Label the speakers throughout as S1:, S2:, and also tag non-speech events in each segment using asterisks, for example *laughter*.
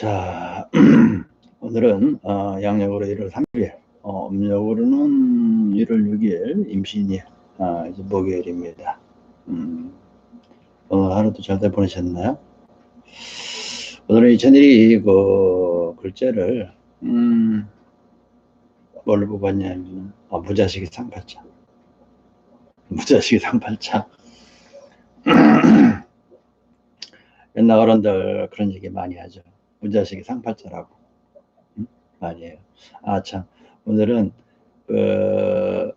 S1: 자, *clears throat* 오늘은 어, 양력으로 1월 3일, 어, 음력으로는 1월 6일 임신일, 아, 이제 목요일입니다. 음, 오늘 하루도 잘들 보내셨나요? 오늘은 이천일이 그 글자를 음, 뭘로 뽑았냐면 아, 무자식이 상팔자. 무자식이 상팔자. *clears throat* 옛날 어른들 그런 얘기 많이 하죠. 무자식이 상팔자라고. 응? 많이 해요. 아, 참. 오늘은, 그,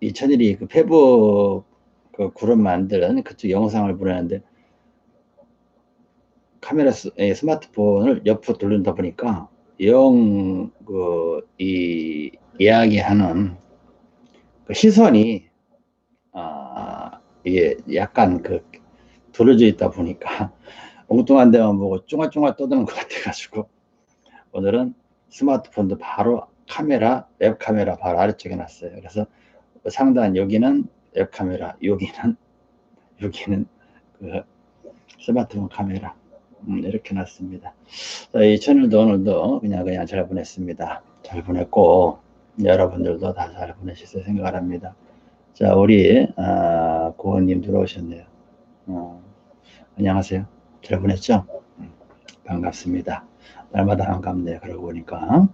S1: 이천일이 그 페북 그 그룹 만드는 그쪽 영상을 보내는데, 카메라, 스, 예, 스마트폰을 옆으로 돌린다 보니까, 영, 그, 이, 이야기하는 그 시선이, 아, 이게 약간 그, 돌려져 있다 보니까, 엉뚱한 데만 보고 쫑알쫑알 떠드는 것 같아가지고 오늘은 스마트폰도 바로 카메라, 웹 카메라 바로 아래쪽에 놨어요. 그래서 상단 여기는 웹 카메라, 여기는 여기는 그 스마트폰 카메라 음, 이렇게 놨습니다. 이 채널도 오늘도 그냥 그냥 잘 보냈습니다. 잘 보냈고 여러분들도 다 잘 보내셨을 생각을 합니다. 자 우리 아, 고은님 들어오셨네요. 어, 안녕하세요. 음, 반갑습니다. 날마다 반갑네요. 그러고 보니까.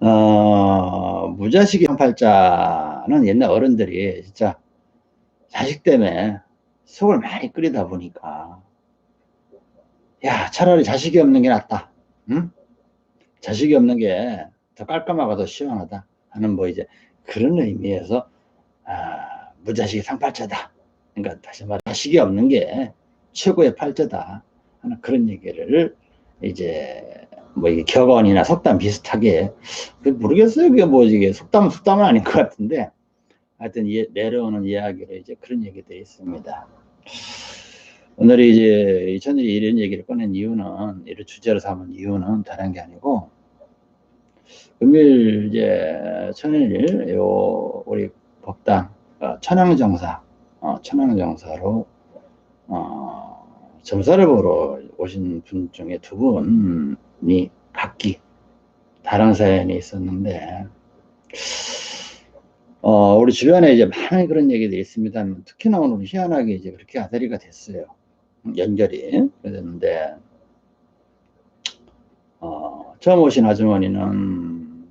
S1: 어, 무자식이 형팔자는 옛날 어른들이 진짜 자식 때문에 속을 많이 끓이다 보니까 야 차라리 자식이 없는 게 낫다. 응? 자식이 없는 게 더 깔끔하고 더 시원하다 하는 뭐 이제 그런 의미에서 아, 무자식이 상팔자다. 그러니까 다시 말해 자식이 없는 게 최고의 팔자다 하는 그런 얘기를 이제 뭐 이게 격언이나 속담 비슷하게 모르겠어요 그게 뭐 이게 속담은 속담은 아닌 것 같은데 하여튼 예, 내려오는 이야기로 이제 그런 얘기들이 있습니다. 오늘 이제 이천일이 이런 얘기를 꺼낸 이유는 이를 주제로 삼은 이유는 다른 게 아니고 금일 이제 천일 요 우리 법당 어, 천황정사 어, 천황정사로 어, 점사를 보러 오신 분 중에 두 분이 각기 다른 사연이 있었는데 어, 우리 주변에 이제 많은 그런 얘기들이 있습니다. 특히나 오늘 희한하게 이제 그렇게 아다리가 됐어요. 연결이 됐는데 어, 처음 오신 아주머니는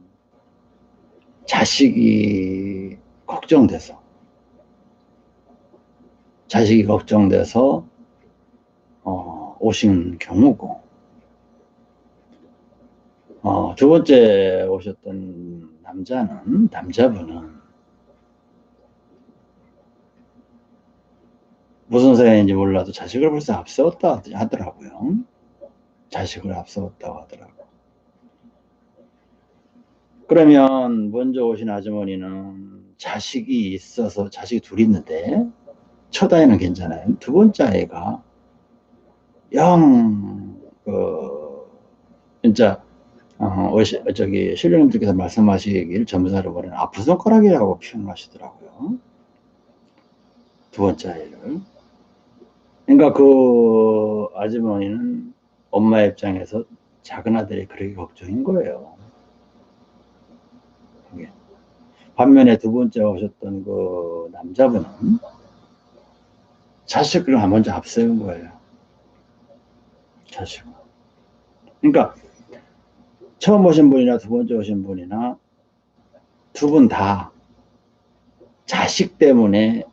S1: 자식이 걱정돼서 자식이 걱정돼서 어, 오신 경우고 어, 두 번째 오셨던 남자는 남자분은 무슨 사연인지 몰라도 자식을 벌써 앞세웠다 하더라고요. 자식을 앞세웠다고 하더라고. 그러면 먼저 오신 아주머니는 자식이 있어서 자식이 둘 있는데 첫 아이는 괜찮아요. 두 번째 아이가 영, 그, 진짜, 어, 어시, 저기, 신령님들께서 말씀하시길 점사를 보는 아픈 손가락이라고 표현하시더라고요. 두 번째 아이를. 그러니까 그 아주머니는 엄마 입장에서 작은 아들이 그렇게 걱정인 거예요. 반면에 두 번째 오셨던 그 남자분은 자식을 먼저 앞세운 거예요. 자식. 그러니까 처음 오신 분이나 두 번째 오신 분이나 두 분 다 자식 때문에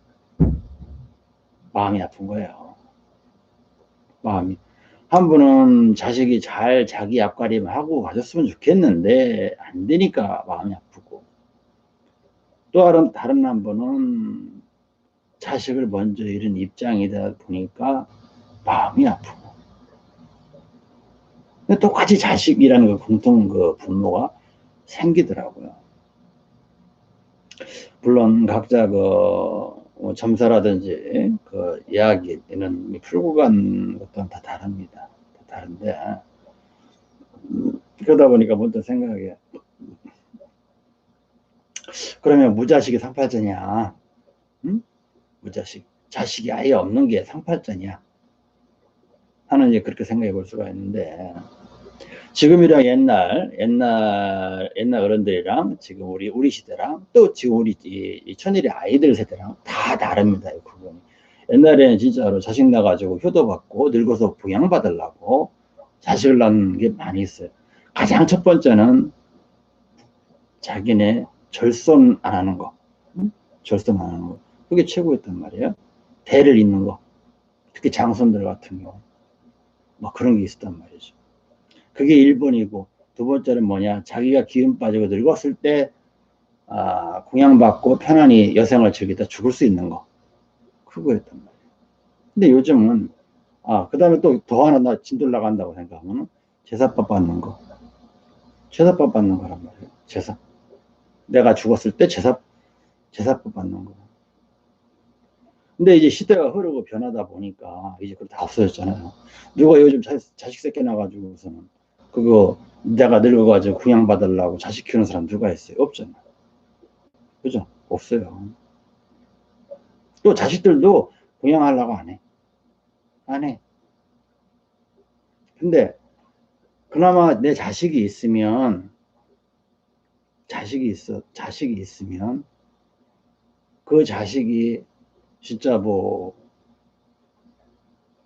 S1: 마음이 아픈 거예요. 마음이. 한 분은 자식이 잘 자기 앞가림 하고 가졌으면 좋겠는데 안 되니까 마음이 아프고 또 다른, 다른 한 분은 자식을 먼저 잃은 입장이다 보니까 마음이 아프고. 똑같이 자식이라는 그 공통 그 분노가 생기더라고요. 물론 각자 그 점사라든지 그 이야기는 풀고 간 것들은 다 다릅니다. 다 다른데 음, 그러다 보니까 문득 생각해 그러면 무자식이 상팔자냐? 응? 무자식. 자식이 아예 없는 게 상팔자냐? 하는 이제 그렇게 생각해 볼 수가 있는데 지금이랑 옛날 옛날 옛날 어른들이랑 지금 우리 우리 시대랑 또 지금 우리 이, 이 천일의 아이들 세대랑 다 다릅니다. 이 부분이. 옛날에는 진짜로 자식 나가지고 효도받고 늙어서 부양받으려고 자식을 낳는 게 많이 있어요. 가장 첫 번째는 자기네 절손 안 하는 거. 응? 절손 안 하는 거. 그게 최고였단 말이에요. 대를 잇는 거. 특히 장손들 같은 경우. 뭐 그런 게 있었단 말이죠. 그게 1번이고, 두 번째는 뭐냐. 자기가 기운 빠지고 늙었을 때, 아, 공양받고 편안히 여생을 즐기다 죽을 수 있는 거. 그거였단 말이에요. 근데 요즘은, 아, 그 다음에 또 더 하나 나 진돌 나간다고 생각하면 제사밥 받는 거. 제사밥 받는 거란 말이에요. 제사. 내가 죽었을 때 제사, 제사법 받는 거. 근데 이제 시대가 흐르고 변하다 보니까 이제 그거 다 없어졌잖아요. 누가 요즘 자, 자식 새끼 나가지고서는 그거 내가 늙어가지고 구양받으려고 자식 키우는 사람 누가 있어요? 없잖아요. 그죠? 없어요. 또 자식들도 구양하려고 안 해. 안 해. 근데 그나마 내 자식이 있으면 자식이 있어 자식이 있으면 그 자식이 진짜 뭐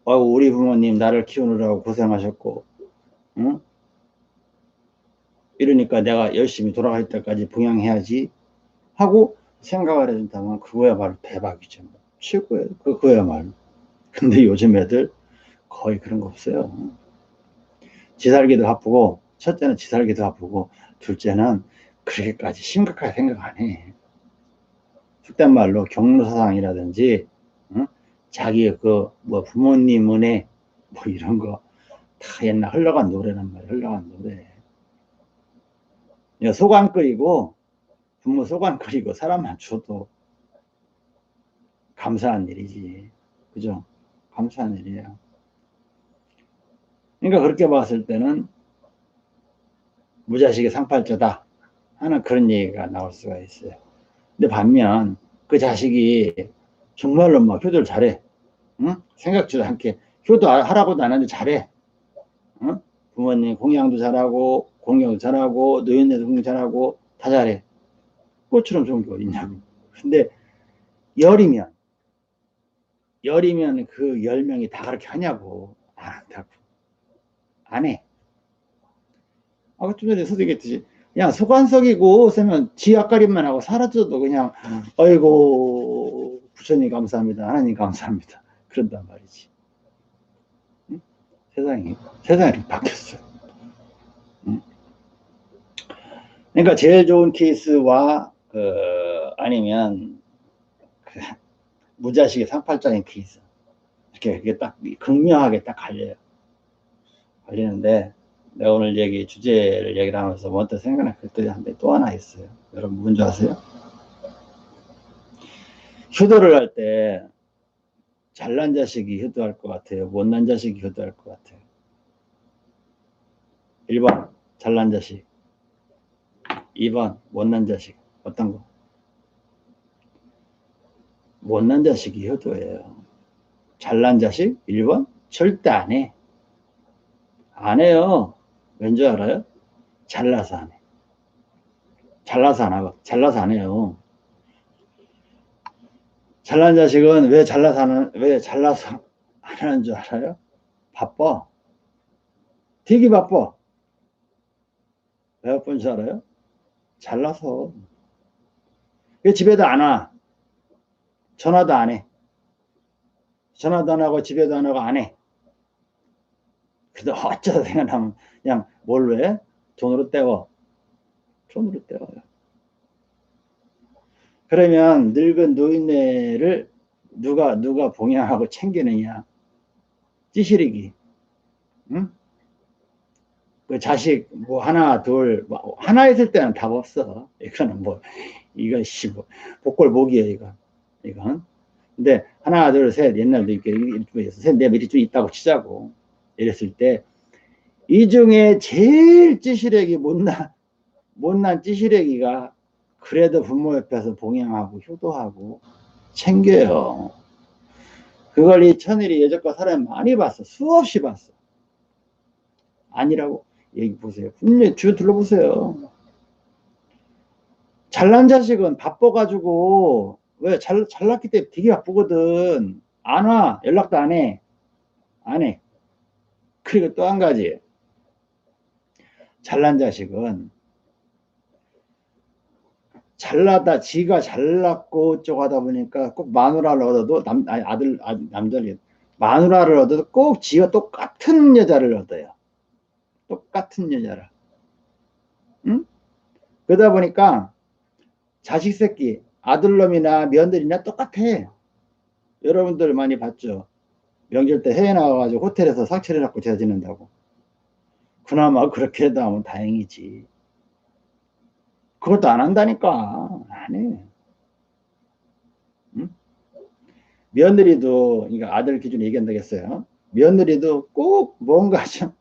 S1: 어, 우리 부모님 나를 키우느라고 고생하셨고 응? 이러니까 내가 열심히 돌아갈 때까지 봉양해야지 하고 생각을 해준다면 그거야말로 대박이죠 최고예요 그, 그거야말로 근데 요즘 애들 거의 그런 거 없어요 지살기도 바쁘고 첫째는 지살기도 바쁘고 둘째는 그렇게까지 심각하게 생각 안 해. 속된 말로 경로사상이라든지 어? 자기 그 뭐 부모님 은혜 뭐 이런 거 다 옛날 흘러간 노래란 말이야 흘러간 노래 소관 끓이고 부모 소관 끓이고 사람만 줘도 감사한 일이지 그죠 감사한 일이에요 그러니까 그렇게 봤을 때는 무자식의 상팔자다 하는 그런 얘기가 나올 수가 있어요. 근데 반면 그 자식이 정말로 막 효도를 잘해. 응? 생각지도 않게 효도 하라고도 안 하는데 잘해. 응? 부모님 공양도 잘하고 공양도 잘하고 노인네도 공양 잘하고 다 잘해. 꽃처럼 좋은 게 어딨냐고. 근데 열이면 열이면 그 열 명이 다 그렇게 하냐고 안 한다고. 안 해. 아까 좀 전에 선생님 했듯이 그냥 소관석이고 쓰면 지 앞가림만 하고 사라져도 그냥 음. 아이고 부처님 감사합니다 하나님 감사합니다 그런단 말이지 응? 세상이 세상이 바뀌었어요 응? 그러니까 제일 좋은 케이스와 그 아니면 그 *laughs* 무자식의 상팔자인 케이스 이렇게 이게 딱 극명하게 딱 갈려요 갈리는데 내가 오늘 얘기 주제를 얘기를 하면서 먼저 생각난 글들이 한데 또 하나 있어요. 여러분 뭔지 아세요? 효도를 할 때 잘난 자식이 효도할 것 같아요. 못난 자식이 효도할 것 같아요. 1번 잘난 자식 2번 못난 자식 어떤 거? 못난 자식이 효도예요. 잘난 자식 1번 절대 안 해. 안 해요. 왠지 알아요? 잘나서 안 해. 잘나서 안 하고, 잘나서 안 해요. 잘난 자식은 왜 잘나서 하는, 왜 잘나서 *laughs* 안 하는 줄 알아요? 바빠. 되게 바빠. 왜 바쁜 줄 알아요? 잘나서. 왜 집에도 안 와? 전화도 안 해. 전화도 안 하고 집에도 안 하고 안 해. 근데 어쩌다 생각나면 그냥 뭘로 해? 돈으로 떼워. 돈으로 떼워요. 그러면 늙은 노인네를 누가 누가 봉양하고 챙기느냐? 찌시리기. 응? 그 자식 뭐 하나 둘 뭐 하나 있을 때는 답 없어. 이거는 뭐 이건 씨뭐 복골 복이에요 이건 이건. 근데 하나 둘 셋 옛날도 이렇게 셋넷 밑에 좀 있다고 치자고 이랬을 때 이 중에 제일 찌시래기 못난, 못난 찌시래기가 그래도 부모 옆에서 봉양하고 효도하고 챙겨요. 그걸 이 천일이 여태껏 사람이 많이 봤어. 수없이 봤어. 아니라고? 여기 보세요. 분명히 주변 둘러보세요. 잘난 자식은 바빠가지고, 왜? 잘, 잘났기 때문에 되게 바쁘거든. 안 와. 연락도 안 해. 안 해. 그리고 또 한 가지. 잘난 자식은 잘나다 지가 잘났고 하다 보니까 꼭 마누라를 얻어도 남 아니, 아들 아, 남자를 마누라를 얻어도 꼭 지가 똑같은 여자를 얻어요. 똑같은 여자를. 응? 그러다 보니까 자식 새끼 아들놈이나 며느리나 똑같아. 여러분들 많이 봤죠. 명절 때 해외 나와가지고 호텔에서 상처를 제자 지낸다고. 그나마 그렇게라도 하면 다행이지. 그것도 안 한다니까. 안 해. 응? 며느리도, 이거 아들 기준 얘기한다겠어요. 며느리도 꼭 뭔가 좀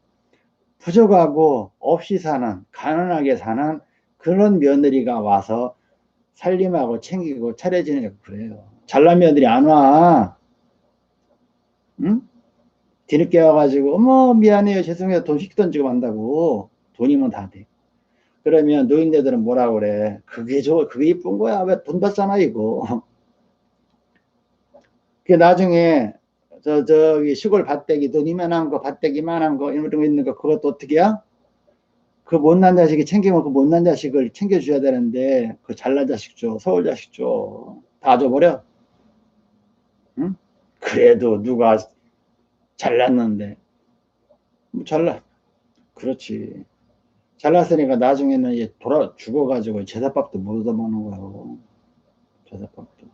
S1: 부족하고 없이 사는, 가난하게 사는 그런 며느리가 와서 살림하고 챙기고 차려지는 그래요. 잘난 며느리 안 와. 응? 뒤늦게 와가지고, 어머, 미안해요. 죄송해요. 돈 시키 던지고 만다고. 돈이면 다 돼. 그러면 노인네들은 뭐라 그래? 그게 좋아, 그게 이쁜 거야. 왜 돈 받잖아, 이거. 그 나중에, 저, 저기 시골 밭대기, 돈 이만한 거, 밭대기 이만한 거, 이런 거 있는 거, 그것도 어떻게 야? 그 못난 자식이 챙기면 그 못난 자식을 챙겨줘야 되는데, 그 잘난 자식 줘, 서울 자식 줘. 다 줘버려. 응? 그래도 누가 잘났는데. 뭐 잘나. 그렇지. 잘났으니까 나중에는 이제 돌아 죽어가지고 제사밥도 못 얻어먹는 거예요. 제사밥도.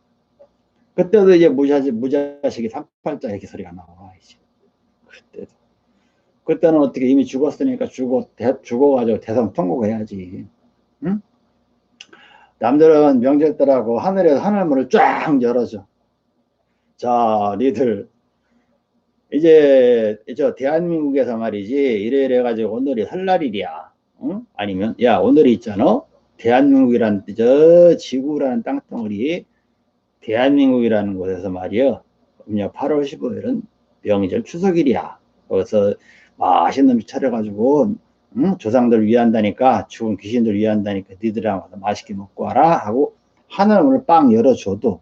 S1: 그때도 이제 무자식, 무자식이 삼팔자 이렇게 소리가 나와, 이제. 그때도. 그때는 어떻게 이미 죽었으니까 죽어, 대, 죽어가지고 대성 통곡해야지. 응? 남들은 명절 때라고 하늘에서 하늘문을 쫙 열어줘. 자, 니들, 이제, 저, 대한민국에서 말이지, 이래 이래 가지고 오늘이 설날일이야. 응? 아니면, 야, 오늘이 있잖아? 대한민국이라는, 저, 지구라는 땅덩어리, 대한민국이라는 곳에서 말이야. 음력 8월 15일은 명절 추석일이야. 거기서 맛있는 음식 차려가지고, 응? 조상들 위한다니까, 죽은 귀신들 위한다니까, 니들이랑 맛있게 먹고 와라. 하고, 하늘문을 빵 열어줘도,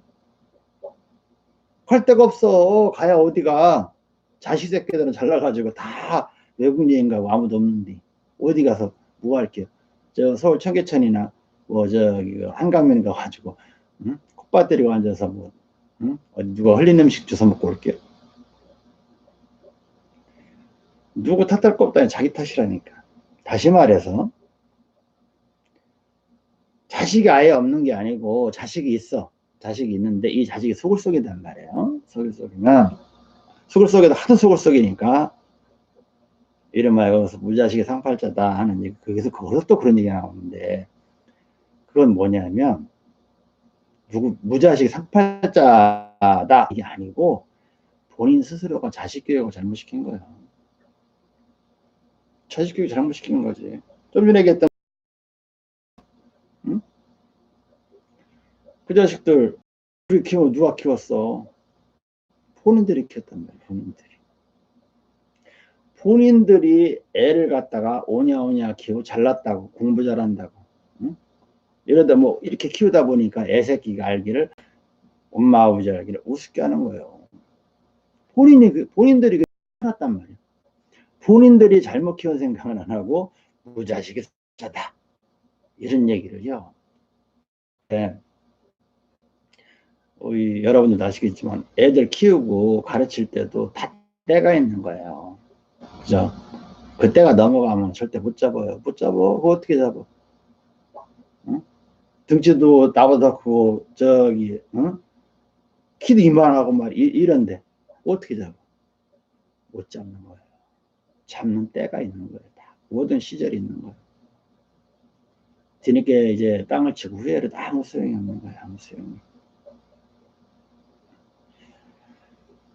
S1: 할 데가 없어. 가야 어디가. 자식 새끼들은 잘나가지고 다 외국 여행 가고 아무도 없는데, 어디 가서 뭐 할게요. 저 서울 청계천이나 뭐 저기 그 한강면 가가지고 응? 콧밭 데리고 앉아서 뭐 응? 누가 흘린 음식 주워 먹고 올게요. 누구 탓할 거 없다니 자기 탓이라니까. 다시 말해서 자식이 아예 없는 게 아니고 자식이 있어. 자식이 있는데 이 자식이 속을 속이단 말이에요. 속을 속이면 속을 속여도 하도 속을 속이니까 이름하여 무자식이 상팔자다 하는 얘기, 거기서 거기서 또 그런 얘기가 나오는데, 그건 뭐냐면, 누구, 무자식이 상팔자다, 이게 아니고, 본인 스스로가 자식 교육을 잘못시킨 거예요. 자식 교육 잘못시킨 거지. 좀 전에 얘기했던, 그 자식들, 우리 키워, 누가 키웠어? 본인들이 키웠단 말이야, 본인들이. 본인들이 애를 갖다가 오냐오냐 키우고 잘났다고 공부 잘한다고 응? 이러다 뭐 이렇게 키우다 보니까 애 새끼가 알기를 엄마 아버지 알기를 우습게 하는 거예요 본인이 그, 본인들이 살았단 말이야 본인들이 잘못 키운 생각은 안 하고 무자식이 자다 이런 얘기를요 네. 우리 여러분들도 아시겠지만 애들 키우고 가르칠 때도 다 때가 있는 거예요 그죠? 그 때가 넘어가면 절대 못 잡아요. 못 잡아. 그거 어떻게 잡아? 응? 등치도 나보다 크고, 저기, 응? 키도 이만하고 말, 이, 이런데, 어떻게 잡아? 못 잡는 거예요. 잡는 때가 있는 거예요. 다. 모든 시절이 있는 거예요. 뒤늦게 이제 땅을 치고 후회를 아무 소용이 없는 거예요. 아무 소용이.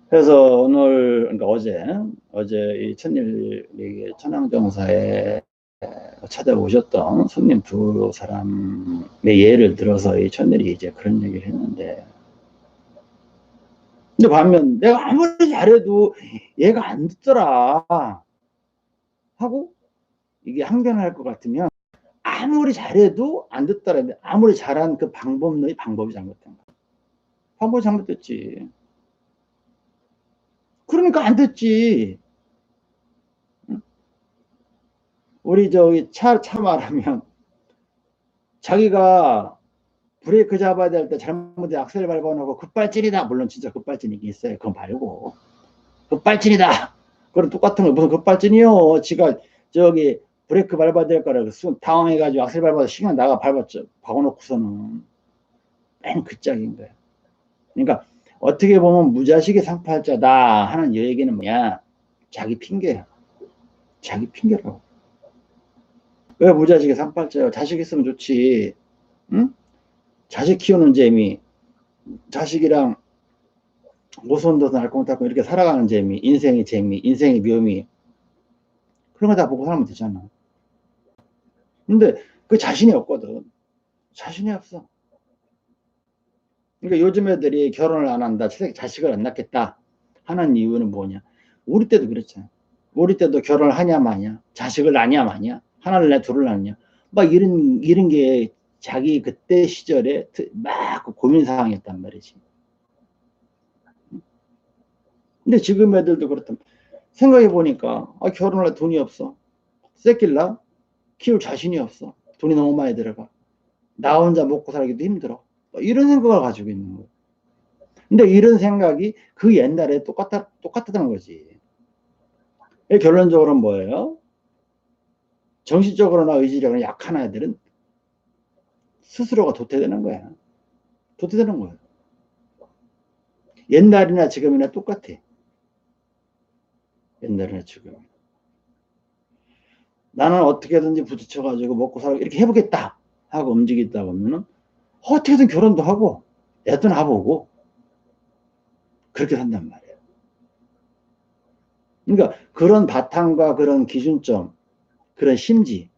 S1: 그래서 오늘, 그러니까 어제, 어제 이 천일, 천황정사에 찾아오셨던 손님 두 사람의 예를 들어서 이 천일이 이제 그런 얘기를 했는데, 근데 반면 내가 아무리 잘해도 얘가 안 듣더라 하고 이게 항변할 것 같으면 아무리 잘해도 안 듣더라 아무리 잘한 그 방법론이 방법이 잘못된 거야. 방법이 잘못됐지 그러니까 안 됐지 우리 저기 차, 차 말하면 자기가 브레이크 잡아야 될 때 잘못해 악셀 밟아놓고 급발진이다. 물론 진짜 급발진이 있어요. 그건 말고. 급발진이다. 그럼 똑같은 거 무슨 급발진이요. 지가 저기 브레이크 밟아야 될 거라 순 당황해가지고 악셀 밟아서 시간 나가 밟았죠. 박아놓고서는 맨 그 짝인 거야. 그러니까 어떻게 보면 무자식의 상팔자다 하는 얘기는 뭐냐. 자기 핑계야. 자기 핑계라고. 왜 무자식의 상팔자야? 자식 있으면 좋지. 응? 자식 키우는 재미, 자식이랑 모손도서 알콩달콩 이렇게 살아가는 재미, 인생의 재미, 인생의 묘미 그런 거 다 보고 살면 되잖아. 근데 그 자신이 없거든. 자신이 없어. 그러니까 요즘 애들이 결혼을 안 한다, 자식을 안 낳겠다 하는 이유는 뭐냐? 우리 때도 그랬잖아. 우리 때도 결혼을 하냐 마냐, 자식을 낳냐 마냐, 하나를 낳냐 둘을 낳냐, 막 이런 이런 게 자기 그때 시절에 막그 고민 상황이었단 말이지. 근데 지금 애들도 그렇다. 생각해 보니까 아, 결혼할 돈이 없어. 새끼라 키울 자신이 없어. 돈이 너무 많이 들어가. 나 혼자 먹고 살기도 힘들어. 뭐 이런 생각을 가지고 있는 거예요. 근데 이런 생각이 그 옛날에 똑같아, 똑같았던 거지. 결론적으로는 뭐예요? 정신적으로나 의지력은 약한 아이들은 스스로가 도태되는 거야. 도태되는 거야. 옛날이나 지금이나 똑같아. 옛날이나 지금. 나는 어떻게든지 부딪혀가지고 먹고 살고 이렇게 해보겠다 하고 움직이다 보면은 어떻게든 결혼도 하고 애도 낳아보고 그렇게 산단 말이야. 그러니까 그런 바탕과 그런 기준점, 그런 심지,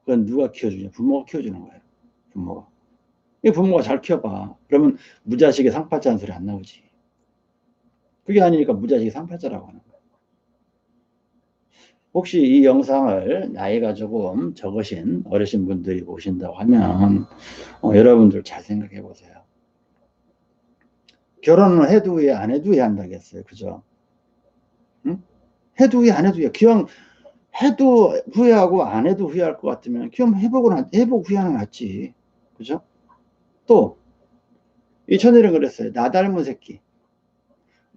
S1: 그건 누가 키워주냐? 부모가 키워주는 거예요. 부모가. 이 부모가 잘 키워봐. 그러면 무자식의 상팔자는 소리 안 나오지. 그게 아니니까 무자식의 상팔자라고 하는. 혹시 이 영상을 나이가 조금 적으신 어르신 분들이 보신다고 하면 어, 여러분들 잘 생각해 보세요. 결혼을 해도 후에 안 해도 후에 한다겠어요. 그죠? 응? 해도 후에 안 해도 후에. 기왕 해도 후회하고 안 해도 후회할 것 같으면 기왕 해보고, 해보고 후회하는 게 낫지. 그죠? 또, 이 천일은 그랬어요. 나 닮은 새끼.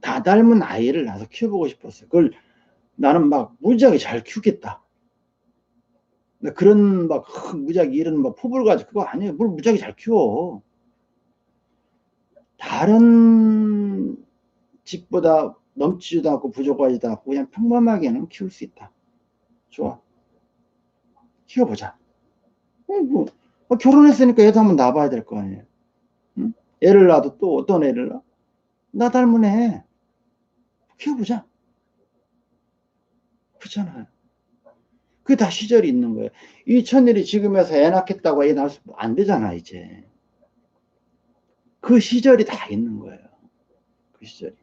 S1: 나 닮은 아이를 낳아서 키워보고 싶었어요. 그걸 나는 막 무지하게 잘 키우겠다. 그런 막 무지하게 이런 막 포부를 가지고 그거 아니에요. 뭘 무지하게 잘 키워. 다른 집보다 넘치지도 않고 부족하지도 않고 그냥 평범하게는 키울 수 있다. 좋아. 키워보자. 뭐, 어, 결혼했으니까 애도 한번 낳아봐야 될 거 아니에요. 응? 애를 낳아도 또 어떤 애를 낳아? 나 닮은 애. 키워보자. 그렇잖아요. 그게 다 시절이 있는 거예요. 이 천일이 지금에서 애 낳겠다고 애 낳을 수 안 되잖아, 이제. 그 시절이 다 있는 거예요. 그 시절이.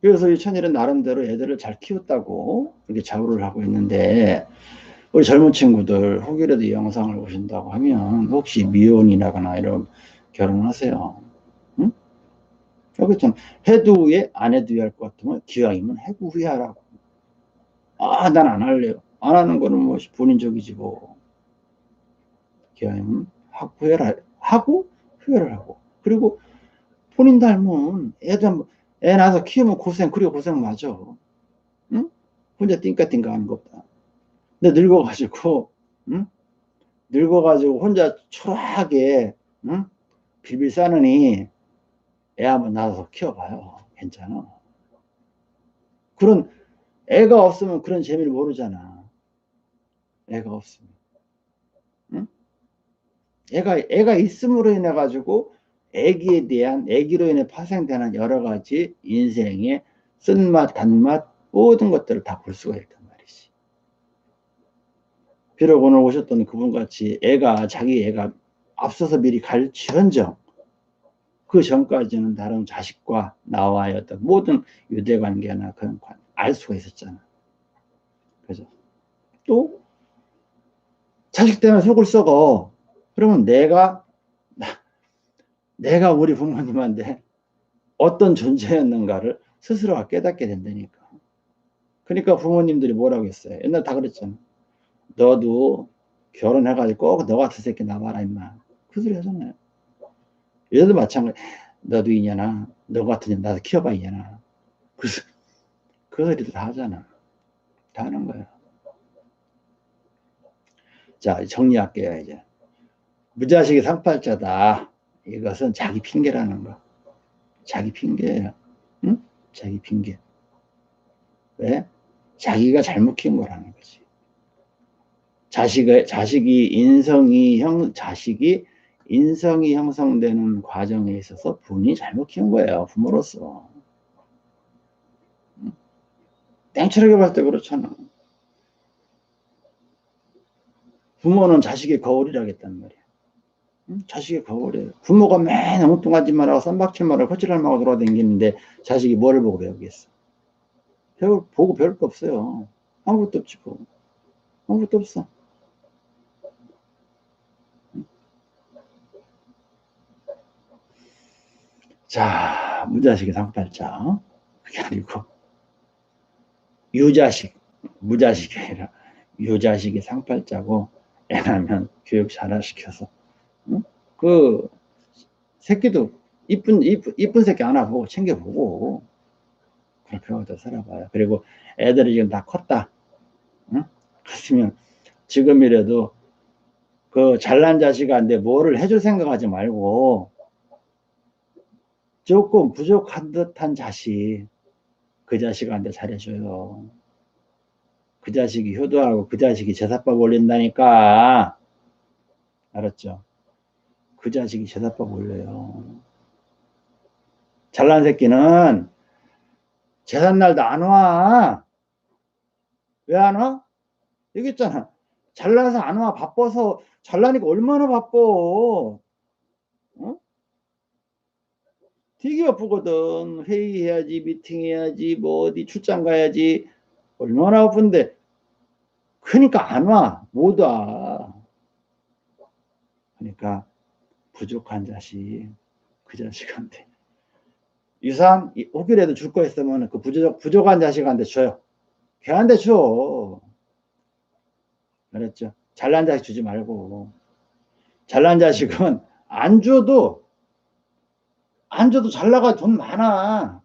S1: 그래서 이 천일은 나름대로 애들을 잘 키웠다고 이렇게 자부를 하고 있는데 우리 젊은 친구들 혹이라도 이 영상을 보신다고 하면 혹시 미혼이나거나 이런 결혼하세요. 좀 해도 후에 안 해도 후에 할 것 같으면 기왕이면 해고 후에 하라고. 아, 난 안 할래요. 안 하는 거는 뭐 본인적이지 뭐. 기왕이면 하고 후회를 하고 후회를 하고 그리고 본인 닮은 애도 애 낳아서 키우면 고생 그리고 고생 맞아. 응? 혼자 띵까띵까 하는 것보다. 근데 늙어가지고, 응? 늙어가지고 혼자 초라하게, 응? 비빌 싸느니 애 한번 낳아서 키워봐요. 괜찮아. 그런, 애가 없으면 그런 재미를 모르잖아. 애가 없으면. 응? 애가, 애가 있음으로 인해 가지고 애기에 대한, 애기로 인해 파생되는 여러 가지 인생의 쓴맛, 단맛, 모든 것들을 다 볼 수가 있다. 비록 오늘 오셨던 그분 같이 애가 자기 애가 앞서서 미리 갈지언정 그 전까지는 다른 자식과 나와의 어떤 모든 유대 관계나 그런 관, 알 수가 있었잖아. 그죠? 또, 자식 때문에 속을 썩어. 그러면 내가, 나, 내가 우리 부모님한테 어떤 존재였는가를 스스로가 깨닫게 된다니까. 그러니까 부모님들이 뭐라고 했어요? 옛날 다 그랬잖아. 너도 결혼해가지고 꼭 너 같은 새끼 나와라, 임마. 그 소리 하잖아요. 얘도 마찬가지. 너도 이년아. 너 같은 년 나도 키워봐, 이년아. 그, 그 소리도 다 하잖아. 다 하는 거야. 자, 정리할게요, 이제. 무자식이 상팔자다. 이것은 자기 핑계라는 거. 자기 핑계예요. 응? 자기 핑계. 왜? 자기가 잘못 키운 거라는 거지. 자식의, 자식이 인성이 형, 자식이 인성이 형성되는 과정에 있어서 본인이 잘못 키운 거예요. 부모로서. 땡처하게 봤을 때 그렇잖아. 부모는 자식의 거울이라겠단 말이야. 응? 자식의 거울이에요. 부모가 맨 엉뚱한 짓만 하고 쌈박질만 하고 거칠할만 하고 돌아다니는데 자식이 뭐를 보고 배우겠어? 배울, 보고 배울 거 없어요. 아무것도 없지, 뭐. 아무것도 없어. 자, 무자식의 상팔자. 그게 아니고, 유자식, 무자식이 아니라, 유자식의 상팔자고, 애 낳으면 교육 잘 시켜서, 응? 그, 새끼도 이쁜, 이쁜, 이쁜 새끼 하나 보고 챙겨보고, 그렇게 하고 살아봐요. 그리고 애들이 지금 다 컸다. 응? 그으면 지금이라도 그 잘난 자식한테 뭐를 해줄 생각하지 말고, 조금 부족한 듯한 자식, 그 자식한테 잘해줘요. 그 자식이 효도하고 그 자식이 제사밥 올린다니까. 알았죠? 그 자식이 제사밥 올려요. 잘난 새끼는 제삿날도 안 와. 왜 안 와? 여기 있잖아. 잘나서 안 와. 바빠서 잘나니까 얼마나 바빠. 어? 되게 바쁘거든. 회의해야지, 미팅해야지, 뭐 어디 출장 가야지. 얼마나 바쁜데. 그러니까 안 와. 못 와. 그러니까 부족한 자식, 그 자식한테. 유산, 혹이라도 줄 거 있으면 그 부족, 부족한 자식한테 줘요. 걔한테 줘. 그랬죠. 잘난 자식 주지 말고. 잘난 자식은 안 줘도 안 줘도 잘 나가 돈 많아.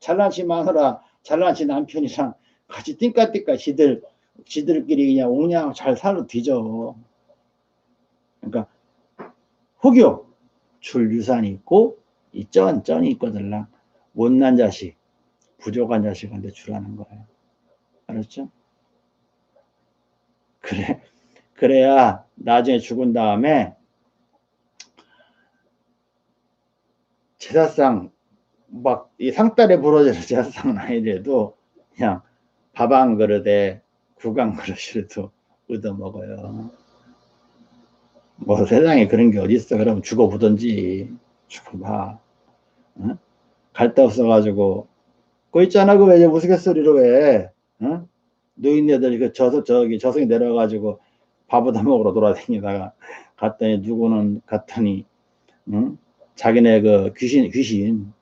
S1: 잘난 지 마누라, 잘난 지 남편이랑 같이 띵까띵까 지들, 지들끼리 그냥 옹냥 잘 살아 뒤져. 그러니까, 혹여 줄 유산이 있고, 이 쩐, 쩐이 있거들랑 못난 자식, 부족한 자식한테 주라는 거예요. 알았죠? 그래, 그래야 나중에 죽은 다음에 제사상 막 이 상달에 부러져서 *laughs* 제사상 아니래도 그냥 밥 한 그릇에 국 한 그릇이라도 *laughs* 얻어 먹어요. 뭐 세상에 그런 게 어딨어. 그러면 죽어보든지 죽어봐. 어? 갈데 없어가지고 그 있잖아 그 왜 우스갯소리로 왜 어? 노인네들 그 저서 저기 저승에 내려가지고 밥을 다 먹으러 돌아다니다가 갔더니 누구는 갔더니 응? 자기네 그 귀신, 귀신,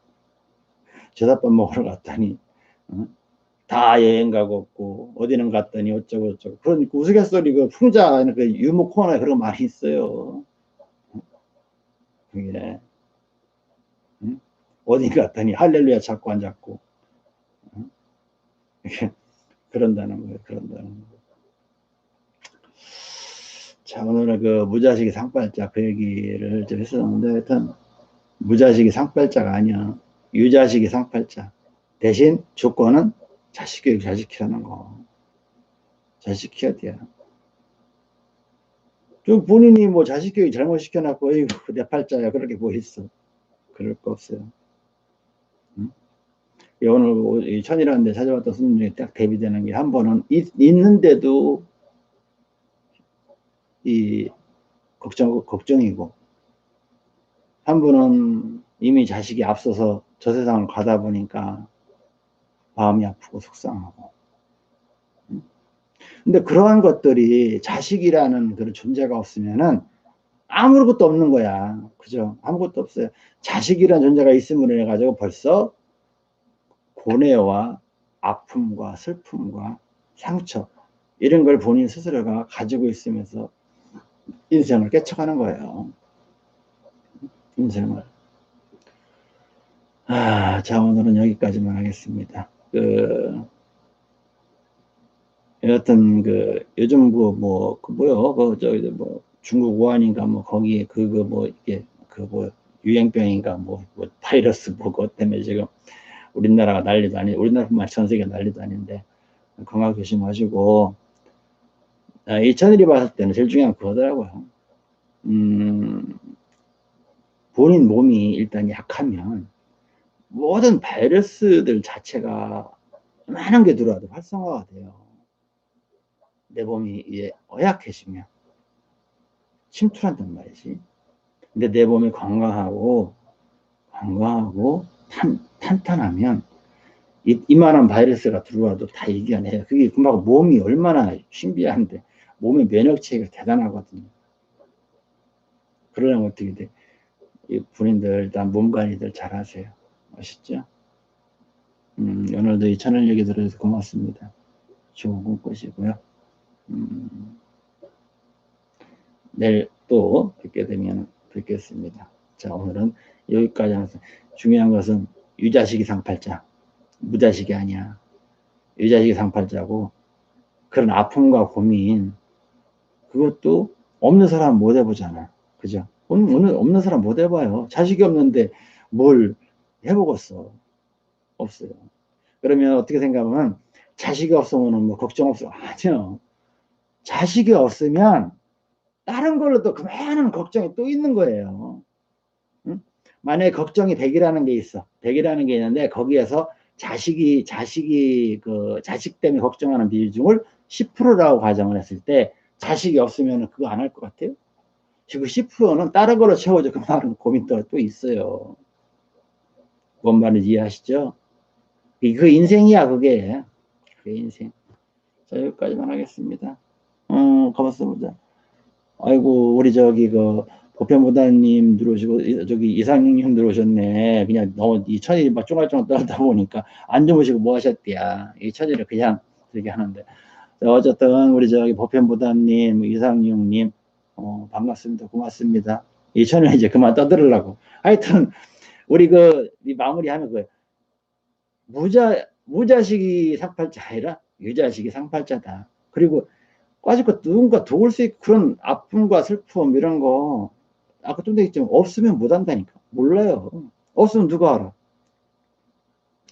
S1: 제사밥 먹으러 갔더니, 어? 다 여행 가고 없고, 어디는 갔더니 어쩌고 어쩌고. 그런 우스갯소리 그 풍자, 그 유머 코너에 그런 거 많이 있어요. 그게. 응? 어디 갔더니 할렐루야 잡고 앉았고. 응? 그런다는 거예요. 그런다는 거예요. 자, 오늘은 그 무자식의 상팔자 그 얘기를 좀 했었는데, 하여튼, 무자식이 상팔자가 아니야. 유자식이 상팔자. 대신 조건은 자식 교육 잘 시키라는 거. 잘 시켜야 돼요. 좀 본인이 뭐 자식 교육 잘못 시켜놨고, 이거 내 팔자야. 그렇게 뭐 있어. 그럴 거 없어요. 응? 오늘 천이라는 데 찾아왔던 손님 중에 딱 대비되는 게 한 번은 있, 있는데도 이 걱정, 걱정이고, 한 분은 이미 자식이 앞서서 저 세상을 가다 보니까 마음이 아프고 속상하고. 근데 그러한 것들이 자식이라는 그런 존재가 없으면은 아무것도 없는 거야. 그죠? 아무것도 없어요. 자식이라는 존재가 있음으로 해가지고 벌써 고뇌와 아픔과 슬픔과 상처, 이런 걸 본인 스스로가 가지고 있으면서 인생을 깨쳐가는 거예요. 인생을. 아, 자, 오늘은 여기까지만 하겠습니다. 그, 여튼, 그, 요즘 그, 뭐, 그, 뭐요, 그, 저, 뭐, 중국 우한인가, 뭐, 거기에, 그거, 뭐, 이게, 그, 뭐, 유행병인가, 뭐, 뭐, 바이러스, 뭐, 그것 때문에 지금 우리나라가 난리도 아니, 우리나라뿐만 전 세계 난리도 아닌데, 건강 조심하시고, 아, 이천일이 봤을 때는 제일 중요한 그거더라고요. 음, 본인 몸이 일단 약하면 모든 바이러스들 자체가 많은 게 들어와도 활성화가 돼요. 내 몸이 이제 어약해지면 침투한단 말이지. 근데 내 몸이 건강하고 건강하고 탄, 탄탄하면 이, 이만한 바이러스가 들어와도 다 이겨내요. 그게 그만 몸이 얼마나 신비한데 몸의 면역 체계가 대단하거든요. 그러려면 어떻게 돼? 이 군인들 일단 몸 관리들 잘 하세요. 아시죠? 음, 오늘도 이 천원 얘기 들어서 고맙습니다. 좋은 꿈 꾸시고요. 음, 내일 또 뵙게 되면 뵙겠습니다. 자, 오늘은 여기까지 하면서 중요한 것은 유자식이 상팔자, 무자식이 아니야. 유자식이 상팔자고 그런 아픔과 고민 그것도 없는 사람 못 해보잖아. 그죠? 오늘 없는 사람 못 해봐요. 자식이 없는데 뭘 해보겠어. 없어요. 그러면 어떻게 생각하면 자식이 없으면 뭐 걱정 없어. 아니요. 자식이 없으면 다른 걸로도 그 많은 걱정이 또 있는 거예요. 응? 만약에 걱정이 100이라는 게 있어. 100이라는 게 있는데 거기에서 자식이 자식이 그 자식 때문에 걱정하는 비중을 10%라고 가정을 했을 때 자식이 없으면 그거 안 할 것 같아요? 지금 10%는 다른 걸로 채워져 그 말은 고민도 또 있어요. 뭔 말인지 이해하시죠? 그 인생이야 그게. 그게 인생. 자 여기까지만 하겠습니다. 어, 가만있어 보자. 아이고 우리 저기 그 보편보다님 들어오시고 저기 이상형 형 들어오셨네. 그냥 너무 이 천일이 막 쫑알쫑알 떨다 보니까 안 주무시고 뭐 하셨대야. 이 천일을 그냥 되게 하는데. 어쨌든 우리 저기 보편보다님, 이상용님 어, 반갑습니다. 고맙습니다. 이천은 이제 그만 떠들으려고. 하여튼 우리 그 마무리하면 그 무자 무자식이 상팔자 아니라 유자식이 상팔자다. 그리고 까짓 누군가 도울 수 있고 그런 아픔과 슬픔 이런 거 아까 좀 얘기했지만 없으면 못 한다니까. 몰라요. 없으면 누가 알아?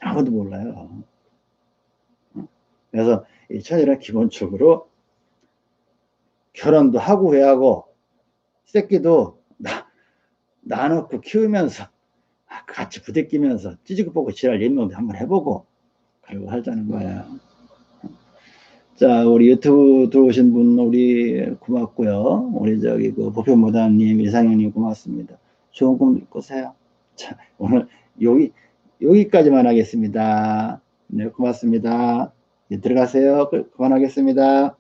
S1: 아무도 몰라요. 그래서 이 천일은 기본적으로 결혼도 하고 해하고 새끼도 나, 나놓고 키우면서 같이 부대끼면서 찌지고 보고 지랄 예명도 한번 해보고 그리고 살자는 거야. 자, 우리 유튜브 들어오신 분 우리 고맙고요. 우리 저기 그 보편모다님, 이상형님 고맙습니다. 좋은 꿈 꾸세요. 자, 오늘 여기 여기까지만 하겠습니다. 네, 고맙습니다. 네, 들어가세요. 그만하겠습니다.